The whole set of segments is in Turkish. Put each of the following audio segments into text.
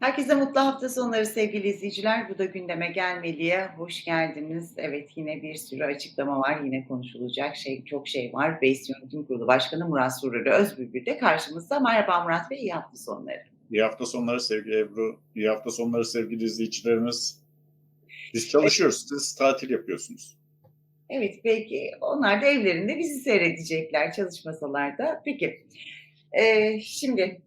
Herkese mutlu hafta sonları sevgili izleyiciler. Bu da gündeme gelmeliye hoş geldiniz. Evet yine bir sürü açıklama var. Yine konuşulacak şey çok şey var. BES Yönetim Kurulu Başkanı Murat Sururi Özbülbül de karşımızda. Merhaba Murat Bey, iyi hafta sonları. İyi hafta sonları sevgili Ebru. İyi hafta sonları sevgili izleyicilerimiz. Biz çalışıyoruz, siz tatil yapıyorsunuz. Evet belki onlar da evlerinde bizi seyredecekler çalışmasalar da. Peki ee, şimdi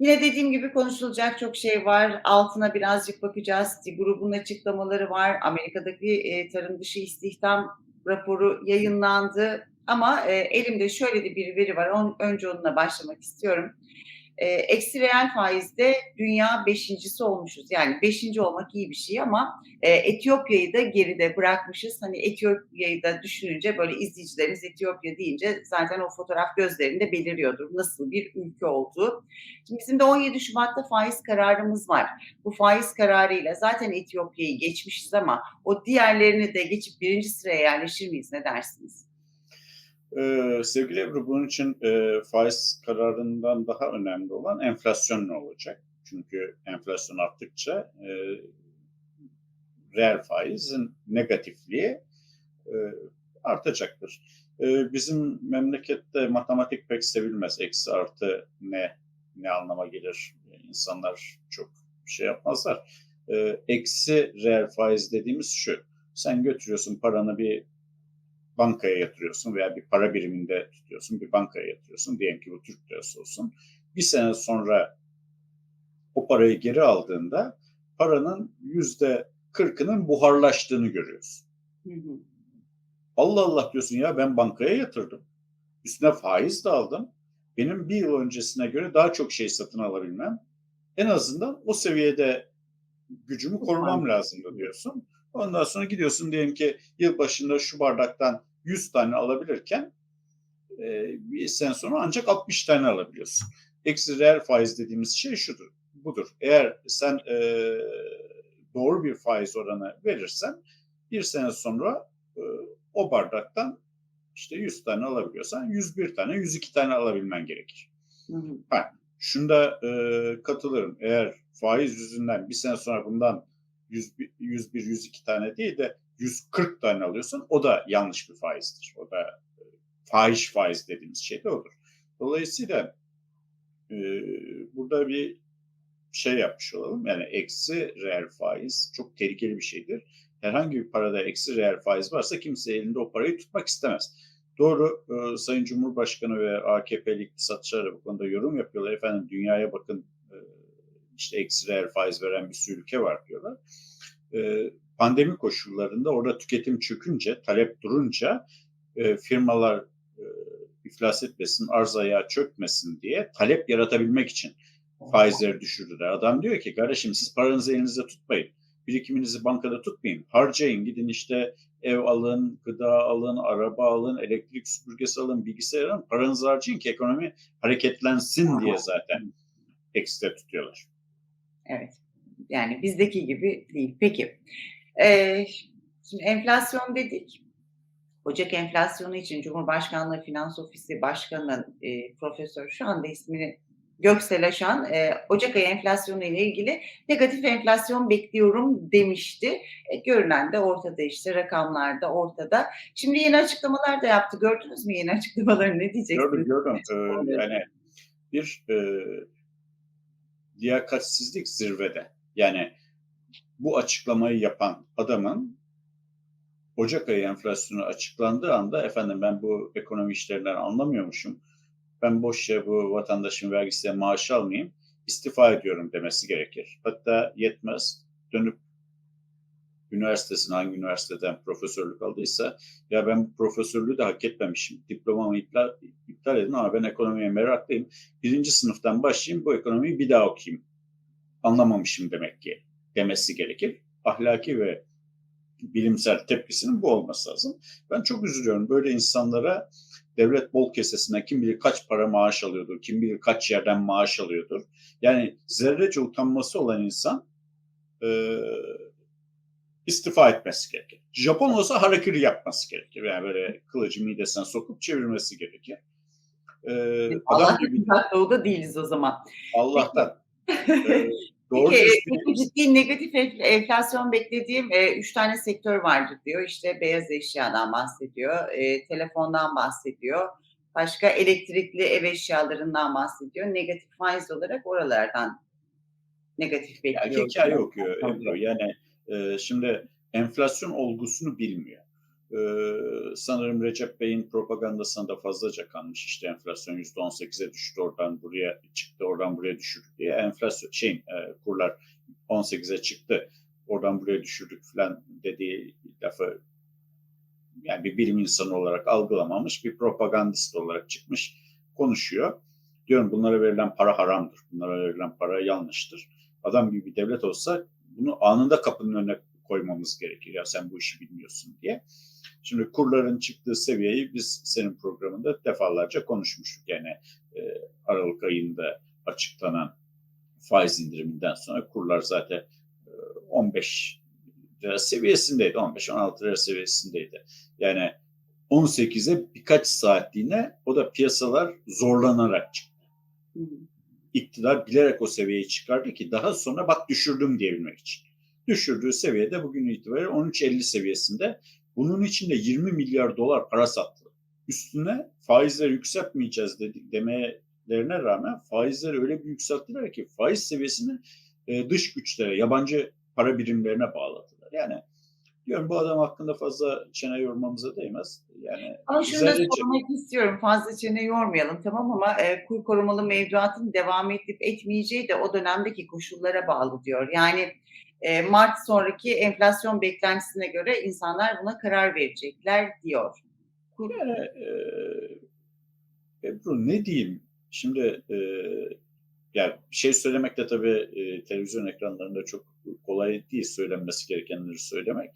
Yine dediğim gibi konuşulacak çok şey var. Altına birazcık bakacağız. Grubun açıklamaları var. Amerika'daki e, tarım dışı istihdam raporu yayınlandı. Ama e, elimde şöyle de bir veri var. On, önce onunla başlamak istiyorum. E, eksi reel faizde dünya beşincisi olmuşuz. Yani beşinci olmak iyi bir şey ama e, Etiyopya'yı da geride bırakmışız. Hani Etiyopya'yı da düşününce böyle izleyicilerimiz Etiyopya deyince zaten o fotoğraf gözlerinde beliriyordur. Nasıl bir ülke olduğu. Şimdi bizim de 17 Şubat'ta faiz kararımız var. Bu faiz kararıyla zaten Etiyopya'yı geçmişiz ama o diğerlerini de geçip birinci sıraya yerleşir miyiz ne dersiniz? Ee, sevgili Ebru, bunun için e, faiz kararından daha önemli olan enflasyon ne olacak? Çünkü enflasyon arttıkça e, reel faizin negatifliği e, artacaktır. E, bizim memlekette matematik pek sevilmez. Eksi artı ne ne anlama gelir? İnsanlar çok şey yapmazlar. E, eksi reel faiz dediğimiz şu. Sen götürüyorsun paranı bir bankaya yatırıyorsun veya bir para biriminde tutuyorsun, bir bankaya yatırıyorsun. Diyelim ki bu Türk lirası olsun. Bir sene sonra o parayı geri aldığında paranın yüzde kırkının buharlaştığını görüyorsun. Hı hı. Allah Allah diyorsun ya ben bankaya yatırdım. Üstüne faiz de aldım. Benim bir yıl öncesine göre daha çok şey satın alabilmem. En azından o seviyede gücümü korumam lazım diyorsun. Ondan sonra gidiyorsun diyelim ki yıl başında şu bardaktan 100 tane alabilirken e, bir sene sonra ancak 60 tane alabiliyorsun. Eksi reel faiz dediğimiz şey şudur, budur. Eğer sen e, doğru bir faiz oranı verirsen bir sene sonra e, o bardaktan işte 100 tane alabiliyorsan 101 tane, 102 tane alabilmen gerekir. Hı hı. Ha, şunda e, katılırım. Eğer faiz yüzünden bir sene sonra bundan 101, 102 tane değil de 140 tane alıyorsan o da yanlış bir faizdir. O da e, fahiş faiz dediğimiz şey de odur. Dolayısıyla e, burada bir şey yapmış olalım. Yani eksi reel faiz çok tehlikeli bir şeydir. Herhangi bir parada eksi reel faiz varsa kimse elinde o parayı tutmak istemez. Doğru e, Sayın Cumhurbaşkanı ve AKP'li iktisatçılar bu konuda yorum yapıyorlar. Efendim dünyaya bakın e, işte eksi reel faiz veren bir sürü ülke var diyorlar. E, pandemi koşullarında orada tüketim çökünce, talep durunca e, firmalar e, iflas etmesin, arz ayağı çökmesin diye talep yaratabilmek için faizleri düşürdüler. Adam diyor ki kardeşim siz paranızı elinizde tutmayın. Birikiminizi bankada tutmayın. Harcayın. Gidin işte ev alın, gıda alın, araba alın, elektrik süpürgesi alın, bilgisayar alın. Paranızı harcayın ki ekonomi hareketlensin diye zaten ekstra tutuyorlar. Evet. Yani bizdeki gibi değil. Peki. Ee, şimdi enflasyon dedik. Ocak enflasyonu için Cumhurbaşkanlığı Finans Ofisi Başkanı e, Profesör şu anda ismini Göksel Aşan e, Ocak ayı enflasyonu ile ilgili negatif enflasyon bekliyorum demişti. E, görünen de ortada işte rakamlar da ortada. Şimdi yeni açıklamalar da yaptı. Gördünüz mü yeni açıklamaları ne diyeceksiniz? Gördüm gördüm. Ee, yani bir e, liyakatsizlik zirvede. Yani bu açıklamayı yapan adamın Ocak ayı enflasyonu açıklandığı anda efendim ben bu ekonomi işlerinden anlamıyormuşum. Ben boş yere bu vatandaşın vergisiyle maaş almayayım. istifa ediyorum demesi gerekir. Hatta yetmez. Dönüp üniversitesine hangi üniversiteden profesörlük aldıysa ya ben bu profesörlüğü de hak etmemişim. Diplomamı iptal, iptal edin ama ben ekonomiye meraklıyım. Birinci sınıftan başlayayım bu ekonomiyi bir daha okuyayım. Anlamamışım demek ki demesi gerekir. Ahlaki ve bilimsel tepkisinin bu olması lazım. Ben çok üzülüyorum böyle insanlara devlet bol kesesine kim bilir kaç para maaş alıyordur, kim bilir kaç yerden maaş alıyordur. Yani zerrece utanması olan insan e, istifa etmesi gerekir. Japon olsa harakiri yapması gerekir. Yani böyle kılıcı midesine sokup çevirmesi gerekir. Ee, adam gibi, Doğu'da değiliz o zaman. Allah'tan. e, Doğru Peki, peki ciddi negatif enf enflasyon beklediğim, eee, 3 tane sektör vardır diyor. İşte beyaz eşyadan bahsediyor, eee, telefondan bahsediyor, başka elektrikli ev eşyalarından bahsediyor. Negatif faiz olarak oralardan negatif bekliyor hikâye diyor. okuyor. Yani, eee, şimdi enflasyon olgusunu bilmiyor. Eee, sanırım Recep Bey'in propagandasına da fazlaca kanmış. İşte enflasyon %18'e düştü, oradan buraya çıktı, oradan buraya düşürdük diye. Enflasyon şeyin, eee, kurlar 18'e çıktı, oradan buraya düşürdük filan dediği lafı yani bir bilim insanı olarak algılamamış, bir propagandist olarak çıkmış, konuşuyor. Diyorum bunlara verilen para haramdır, bunlara verilen para yanlıştır. Adam gibi bir devlet olsa bunu anında kapının önüne koymamız gerekir. Ya sen bu işi bilmiyorsun diye. Şimdi kurların çıktığı seviyeyi biz senin programında defalarca konuşmuştuk. Yani e, Aralık ayında açıklanan faiz indiriminden sonra kurlar zaten e, 15 lira seviyesindeydi. 15-16 lira seviyesindeydi. Yani 18'e birkaç saatliğine o da piyasalar zorlanarak çıktı. İktidar bilerek o seviyeyi çıkardı ki daha sonra bak düşürdüm diyebilmek için. Düşürdüğü seviyede bugün itibariyle 13.50 seviyesinde. Bunun için de 20 milyar dolar para sattı. Üstüne faizleri yükseltmeyeceğiz dedik demelerine rağmen faizleri öyle bir yükselttiler ki faiz seviyesini e, dış güçlere, yabancı para birimlerine bağladılar. Yani diyorum bu adam hakkında fazla çene yormamıza değmez. Yani Ama şunu da sormak istiyorum, fazla çene yormayalım tamam ama, eee, kur korumalı mevduatın devam edip etmeyeceği de o dönemdeki koşullara bağlı diyor. Yani, eee, mart sonraki enflasyon beklentisine göre insanlar buna karar verecekler diyor. Yani, eee, Ebru ne diyeyim? Şimdi, eee, ya bir şey söylemek de tabii, eee, televizyon ekranlarında çok kolay değil söylenmesi gerekenleri söylemek.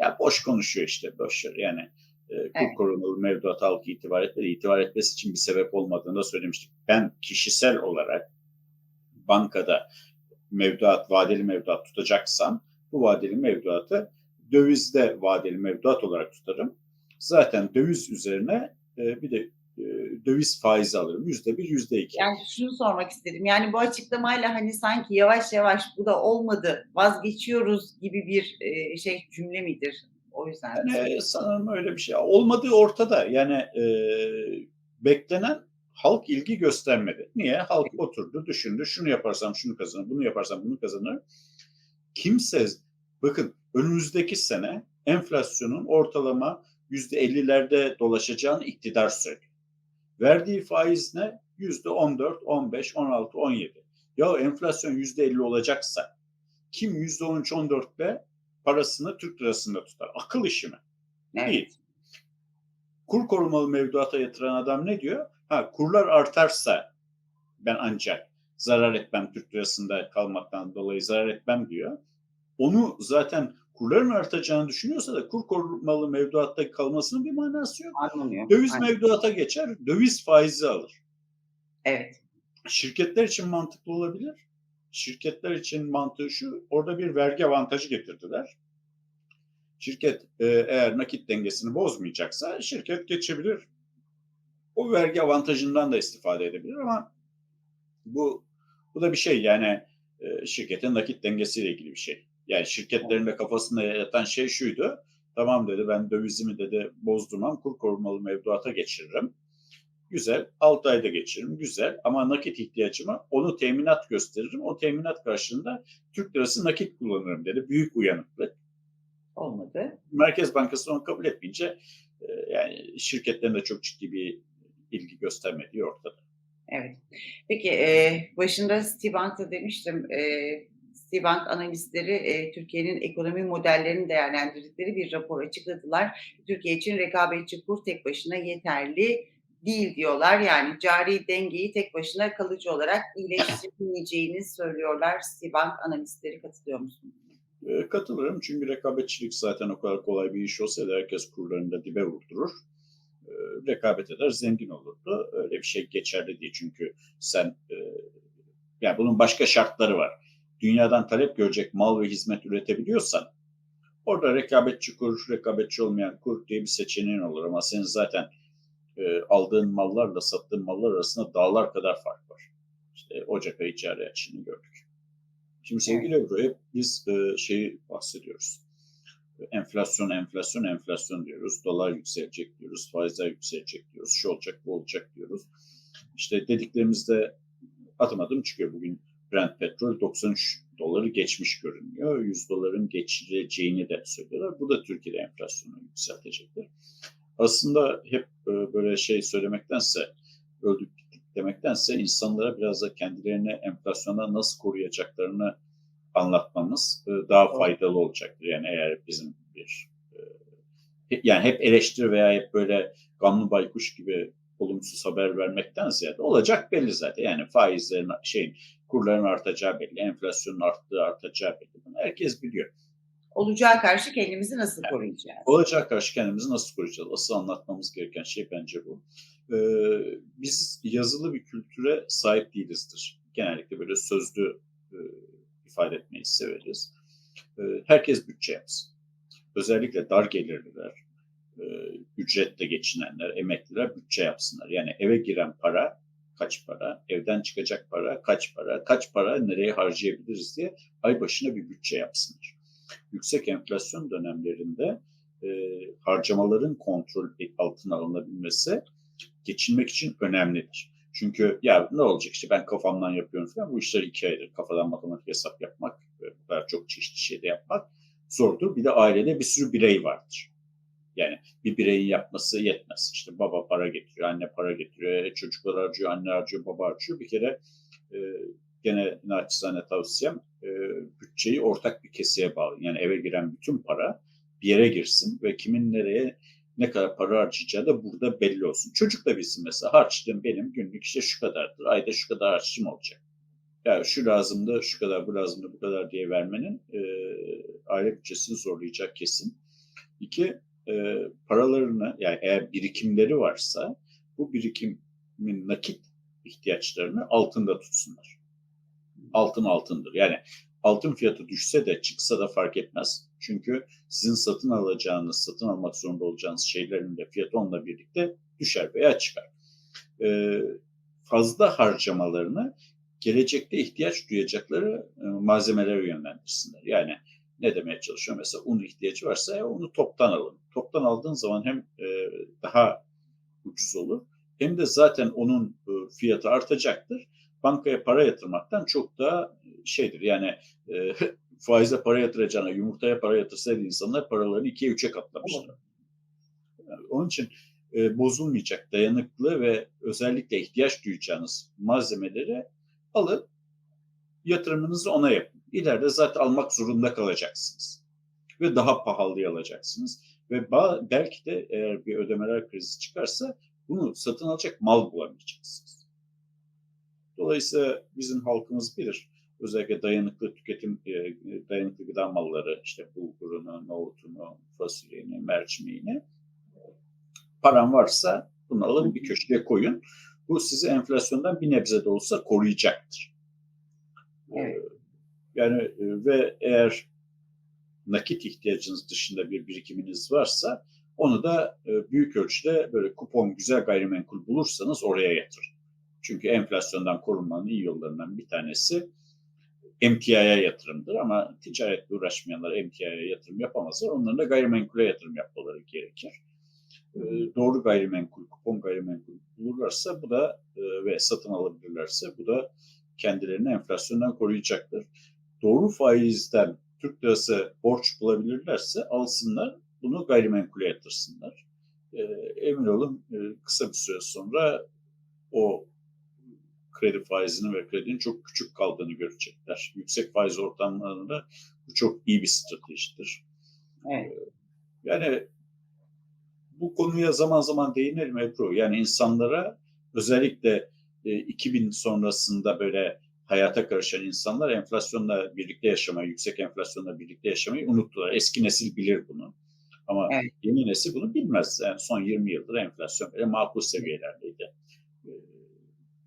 Ya boş konuşuyor işte, boş. Yani, eee, kur Evet. korumalı mevduata halk itibar etmedi. İtibar etmesi için bir sebep olmadığını da söylemiştik. Ben kişisel olarak bankada mevduat, vadeli mevduat tutacaksam bu vadeli mevduatı dövizde vadeli mevduat olarak tutarım. Zaten döviz üzerine, eee, bir de, eee, döviz faizi alırım. %1, %2. Yani şunu sormak istedim, yani bu açıklamayla, hani, sanki yavaş yavaş bu da olmadı, vazgeçiyoruz gibi bir, eee, şey cümle midir? O yüzden Yani, soruyorum. sanırım öyle bir şey. Olmadığı ortada. Yani, eee, beklenen halk ilgi göstermedi. Niye? Halk oturdu, düşündü. Şunu yaparsam şunu kazanırım, bunu yaparsam bunu kazanırım. Kimse bakın önümüzdeki sene enflasyonun ortalama %50'lerde dolaşacağını iktidar söylüyor. Verdiği faiz ne? %14, 15, 16, 17. Ya enflasyon %50 olacaksa kim %13, 14'te parasını Türk lirasında tutar? Akıl işi mi? Evet. Değil. Kur korumalı mevduata yatıran adam ne diyor? Ha, kurlar artarsa ben ancak zarar etmem Türk lirasında kalmaktan dolayı zarar etmem diyor. Onu zaten kurların artacağını düşünüyorsa da kur korumalı mevduatta kalmasının bir manası yok. Anlamıyor. Döviz Aynen. mevduata geçer, döviz faizi alır. Evet. Şirketler için mantıklı olabilir. Şirketler için mantığı şu, orada bir vergi avantajı getirdiler. Şirket e, eğer nakit dengesini bozmayacaksa şirket geçebilir. O vergi avantajından da istifade edebilir ama bu bu da bir şey yani e, şirketin nakit dengesiyle ilgili bir şey. Yani şirketlerin de kafasında yatan şey şuydu. Tamam dedi ben dövizimi dedi bozdurmam kur korumalı mevduata geçiririm. Güzel. 6 ayda geçiririm. Güzel. Ama nakit ihtiyacımı onu teminat gösteririm. O teminat karşılığında Türk lirası nakit kullanırım dedi. Büyük uyanıklık. Olmadı. Merkez Bankası onu kabul etmeyince e, yani şirketlerin de çok ciddi bir ilgi göstermediği ortada. Evet. Peki, eee, başında Citibank'ta demiştim, eee, Citibank analistleri, eee, Türkiye'nin ekonomi modellerini değerlendirdikleri bir rapor açıkladılar. Türkiye için rekabetçi kur tek başına yeterli değil diyorlar. Yani cari dengeyi tek başına kalıcı olarak iyileştirmeyeceğini söylüyorlar Citibank analistleri. Katılıyor musunuz? E, katılırım çünkü rekabetçilik zaten o kadar kolay bir iş olsaydı herkes kurlarını da dibe vurdurur. Rekabet eder, zengin olurdu. Öyle bir şey geçerli değil çünkü sen e, yani bunun başka şartları var. Dünyadan talep görecek mal ve hizmet üretebiliyorsan orada rekabetçi kur, rekabetçi olmayan kur diye bir seçeneğin olur ama senin zaten e, aldığın mallarla sattığın mallar arasında dağlar kadar fark var. İşte Ocak ayı cari açığını gördük. Şimdi sevgili Ebru hep biz e, şeyi bahsediyoruz. Enflasyon, enflasyon, enflasyon diyoruz. Dolar yükselecek diyoruz. Faizler yükselecek diyoruz. Şu olacak, bu olacak diyoruz. İşte dediklerimizde adım adım çıkıyor. Bugün Brent petrol 93 doları geçmiş görünüyor. 100 doların geçileceğini de söylüyorlar. Bu da Türkiye'de enflasyonu yükseltecektir. Aslında hep e, böyle şey söylemektense öldük bittik demektense insanlara biraz da kendilerini enflasyona nasıl koruyacaklarını anlatmamız e, daha faydalı olacaktır. Yani eğer bizim bir e, yani hep eleştiri veya hep böyle gamlı baykuş gibi olumsuz haber vermekten ziyade olacak belli zaten. Yani faizlerin şeyin kurların artacağı belli, enflasyonun arttığı artacağı belli. Bunu herkes biliyor. Olacağa karşı kendimizi nasıl koruyacağız? Olacağı karşı kendimizi nasıl koruyacağız? Asıl anlatmamız gereken şey bence bu. Ee, biz yazılı bir kültüre sahip değilizdir. Genellikle böyle sözlü e, ifade etmeyi severiz. E, herkes bütçe yapsın. Özellikle dar gelirliler, e, ücretle geçinenler, emekliler bütçe yapsınlar. Yani eve giren para kaç para, evden çıkacak para kaç para, kaç para nereye harcayabiliriz diye ay başına bir bütçe yapsınlar. Yüksek enflasyon dönemlerinde e, harcamaların kontrol altına alınabilmesi geçinmek için önemlidir. Çünkü ya ne olacak işte ben kafamdan yapıyorum falan bu işler iki aydır. Kafadan matematik hesap yapmak bu kadar çok çeşitli şeyde yapmak zordur. Bir de ailede bir sürü birey vardır. Yani bir bireyin yapması yetmez. İşte baba para getiriyor, anne para getiriyor, e, çocuklar harcıyor, anne harcıyor, baba harcıyor. Bir kere e, gene naçizane tavsiyem e, bütçeyi ortak bir keseye bağlı. Yani eve giren bütün para bir yere girsin ve kimin nereye ne kadar para harcayacağı da burada belli olsun. Çocuk da bilsin mesela harçlığım benim günlük işte şu kadardır. Ayda şu kadar harçlığım olacak. Yani şu lazımdı, şu kadar, bu lazımdı, bu kadar diye vermenin e, aile bütçesini zorlayacak kesin. İki, e, paralarını yani eğer birikimleri varsa bu birikimin nakit ihtiyaçlarını altında tutsunlar. Altın altındır. Yani altın fiyatı düşse de çıksa da fark etmez. Çünkü sizin satın alacağınız, satın almak zorunda olacağınız şeylerin de fiyatı onunla birlikte düşer veya çıkar. Ee, fazla harcamalarını gelecekte ihtiyaç duyacakları e, malzemelere yönlendirsinler. Yani ne demeye çalışıyor? Mesela un ihtiyacı varsa ya onu toptan alın. Toptan aldığın zaman hem e, daha ucuz olur hem de zaten onun e, fiyatı artacaktır. Bankaya para yatırmaktan çok daha şeydir yani faize para yatıracağına yumurtaya para yatırsaydı insanlar paralarını ikiye üçe katlamışlar. Yani onun için e, bozulmayacak, dayanıklı ve özellikle ihtiyaç duyacağınız malzemeleri alıp yatırımınızı ona yapın. İleride zaten almak zorunda kalacaksınız. Ve daha pahalıya alacaksınız. Ve belki de eğer bir ödemeler krizi çıkarsa bunu satın alacak mal bulamayacaksınız. Dolayısıyla bizim halkımız bilir. Özellikle dayanıklı tüketim, dayanıklı gıda malları, işte bulgurunu, nohutunu, fasulyeni, mercimeğini. Paran varsa bunu alın bir köşeye koyun. Bu sizi enflasyondan bir nebze de olsa koruyacaktır. Evet. Yani ve eğer nakit ihtiyacınız dışında bir birikiminiz varsa onu da büyük ölçüde böyle kupon güzel gayrimenkul bulursanız oraya yatırın. Çünkü enflasyondan korunmanın iyi yollarından bir tanesi emtiaya yatırımdır ama ticaretle uğraşmayanlar emtiaya yatırım yapamazlar. Onların da gayrimenkule yatırım yapmaları gerekir. Doğru gayrimenkul, kupon gayrimenkul bulurlarsa bu da ve satın alabilirlerse bu da kendilerini enflasyondan koruyacaktır. Doğru faizden Türk lirası borç bulabilirlerse alsınlar, bunu gayrimenkule yatırsınlar. E, emin olun e, kısa bir süre sonra o kredi faizinin ve kredinin çok küçük kaldığını görecekler. Yüksek faiz ortamlarında bu çok iyi bir stratejidir. Evet. Yani bu konuya zaman zaman değinelim Ebru. Yani insanlara özellikle 2000 sonrasında böyle hayata karışan insanlar enflasyonla birlikte yaşamayı, yüksek enflasyonla birlikte yaşamayı unuttular. Eski nesil bilir bunu. Ama evet. yeni nesil bunu bilmez. Yani son 20 yıldır enflasyon böyle makul seviyelerdeydi.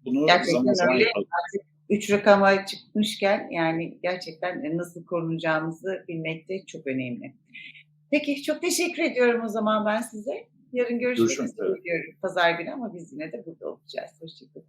Bunu gerçekten zaman zaman öyle. Artık üç rakama çıkmışken yani gerçekten nasıl korunacağımızı bilmek de çok önemli. Peki çok teşekkür ediyorum o zaman ben size. Yarın görüşmek üzere diyorum pazar günü ama biz yine de burada olacağız. Hoşçakalın.